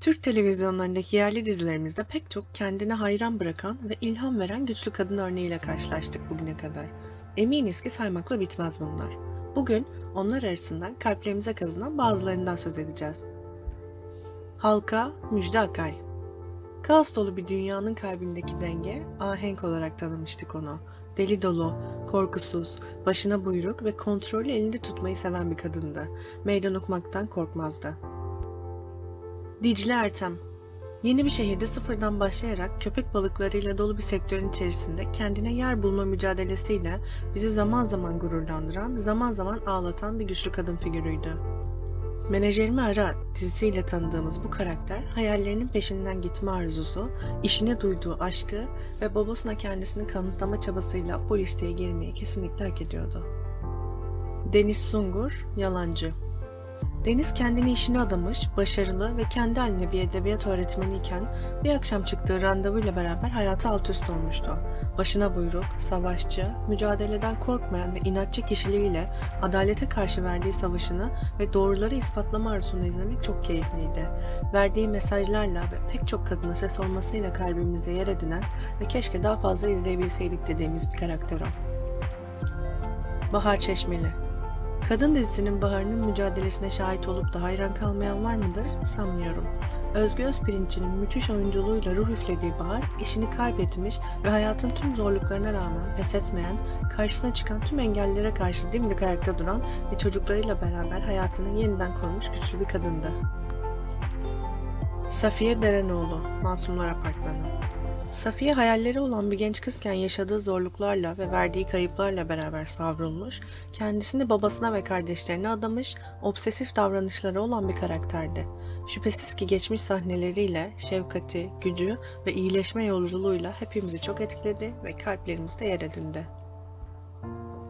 Türk televizyonlarındaki yerli dizilerimizde pek çok kendine hayran bırakan ve ilham veren güçlü kadın örneğiyle karşılaştık bugüne kadar. Eminiz ki saymakla bitmez bunlar. Bugün onlar arasından kalplerimize kazınan bazılarından söz edeceğiz. Halka Müjde Akay Kaos dolu bir dünyanın kalbindeki denge, ahenk olarak tanımıştık onu. Deli dolu, korkusuz, başına buyruk ve kontrolü elinde tutmayı seven bir kadındı. Meydan okumaktan korkmazdı. Dicle Ertem Yeni bir şehirde sıfırdan başlayarak köpek balıklarıyla dolu bir sektörün içerisinde kendine yer bulma mücadelesiyle bizi zaman zaman gururlandıran, zaman zaman ağlatan bir güçlü kadın figürüydü. Menajerimi Ara dizisiyle tanıdığımız bu karakter hayallerinin peşinden gitme arzusu, işine duyduğu aşkı ve babasına kendisini kanıtlama çabasıyla bu listeye girmeyi kesinlikle hak ediyordu. Deniz Sungur, Yalancı Deniz kendini işine adamış, başarılı ve kendi haline bir edebiyat öğretmeniyken bir akşam çıktığı randevuyla beraber hayatı alt üst olmuştu. Başına buyruk, savaşçı, mücadeleden korkmayan ve inatçı kişiliğiyle adalete karşı verdiği savaşını ve doğruları ispatlama arzusunu izlemek çok keyifliydi. Verdiği mesajlarla ve pek çok kadına ses olmasıyla kalbimizde yer edinen ve keşke daha fazla izleyebilseydik dediğimiz bir karakter o. Bahar Çeşmeli Kadın dizisinin Bahar'ın mücadelesine şahit olup da hayran kalmayan var mıdır? Sanmıyorum. Özgü Özpirinç'in müthiş oyunculuğuyla ruh üflediği Bahar, işini kaybetmiş ve hayatın tüm zorluklarına rağmen pes etmeyen, karşısına çıkan tüm engellere karşı dimdik ayakta duran ve çocuklarıyla beraber hayatını yeniden kurmuş güçlü bir kadındı. Safiye Derenoğlu, Masumlar Apartmanı Safiye hayalleri olan bir genç kızken yaşadığı zorluklarla ve verdiği kayıplarla beraber savrulmuş, kendisini babasına ve kardeşlerine adamış, obsesif davranışları olan bir karakterdi. Şüphesiz ki geçmiş sahneleriyle, şefkati, gücü ve iyileşme yolculuğuyla hepimizi çok etkiledi ve kalplerimizde yer edindi.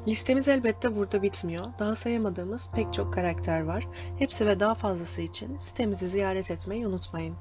Listemiz elbette burada bitmiyor. Daha sayamadığımız pek çok karakter var. Hepsi ve daha fazlası için sitemizi ziyaret etmeyi unutmayın.